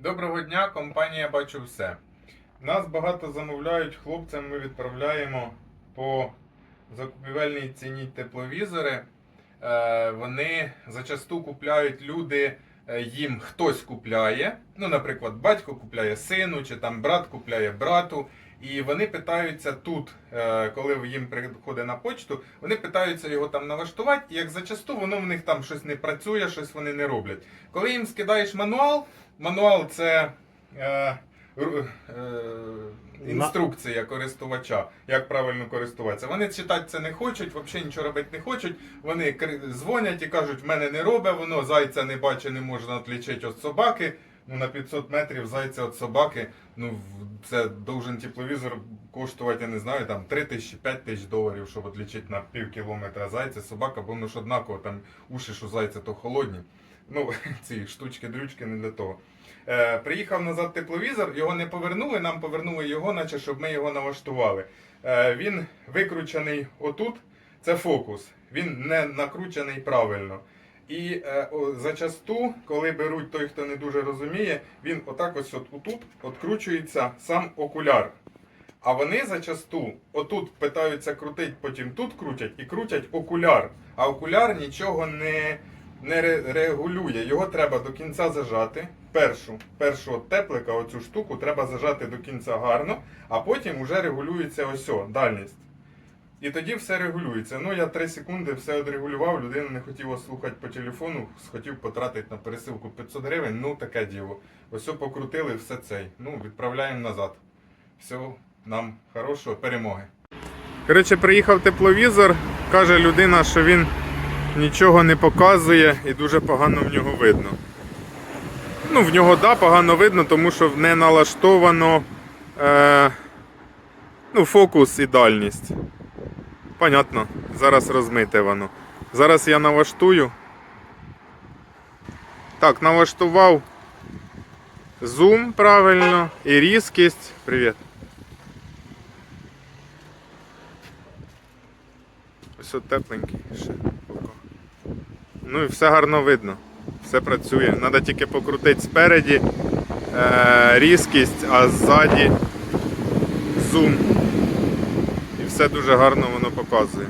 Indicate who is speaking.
Speaker 1: Доброго дня, компанія Бачу все. Нас багато замовляють хлопцям, ми відправляємо по закупівельній ціні тепловізори. Е, вони зачасту купляють люди, е, їм хтось купляє. Ну, наприклад, батько купляє сину, чи там брат купляє брату. І вони питаються тут, е, коли їм приходить на почту, вони питаються його там налаштувати, і як зачасту воно в них там щось не працює, щось вони не роблять. Коли їм скидаєш мануал, мануал це е, е, інструкція користувача, як правильно користуватися. Вони читати це не хочуть, взагалі нічого робити не хочуть. Вони дзвонять і кажуть, в мене не робить, воно зайця не бачить, не можна відлічити від собаки. Ну, на 500 метрів зайця від собаки, ну це должен тепловізор коштувати, я не знаю, там 3 тисячі, 5 тисяч доларів, щоб відлічити на пів кілометра зайця, собака, бо воно ж однаково, там уші, що зайця, то холодні. Ну, ці штучки-дрючки не для того. Е, приїхав назад тепловізор, його не повернули, нам повернули його, наче щоб ми його налаштували. Е, він викручений отут, це фокус. Він не накручений правильно. І е, о, зачасту, коли беруть той, хто не дуже розуміє, він отак ось от, отут откручується сам окуляр. А вони зачасту отут питаються крутити, потім тут крутять і крутять окуляр. А окуляр нічого не, не регулює. Його треба до кінця зажати. Першу, першу теплика, оцю штуку, треба зажати до кінця гарно, а потім вже регулюється ось о, дальність. І тоді все регулюється. Ну, я 3 секунди все одрегулював, людина не хотіла слухати по телефону, хотів потратити на пересилку 500 гривень, ну таке діло. Ось покрутили все цей. Ну, відправляємо назад. Всього нам хорошого перемоги. Коротше, приїхав тепловізор, каже людина, що він нічого не показує і дуже погано в нього видно. Ну, в нього да, погано видно, тому що не налаштовано е, ну, фокус і дальність. Понятно, зараз розмите воно. Зараз я налаштую. Так, налаштував зум правильно і різкість. Привіт. Ось от тепленький ще. Ну і все гарно видно. Все працює. Треба тільки покрутити спереді е, різкість, а ззаді зум. Все дуже гарно воно показує.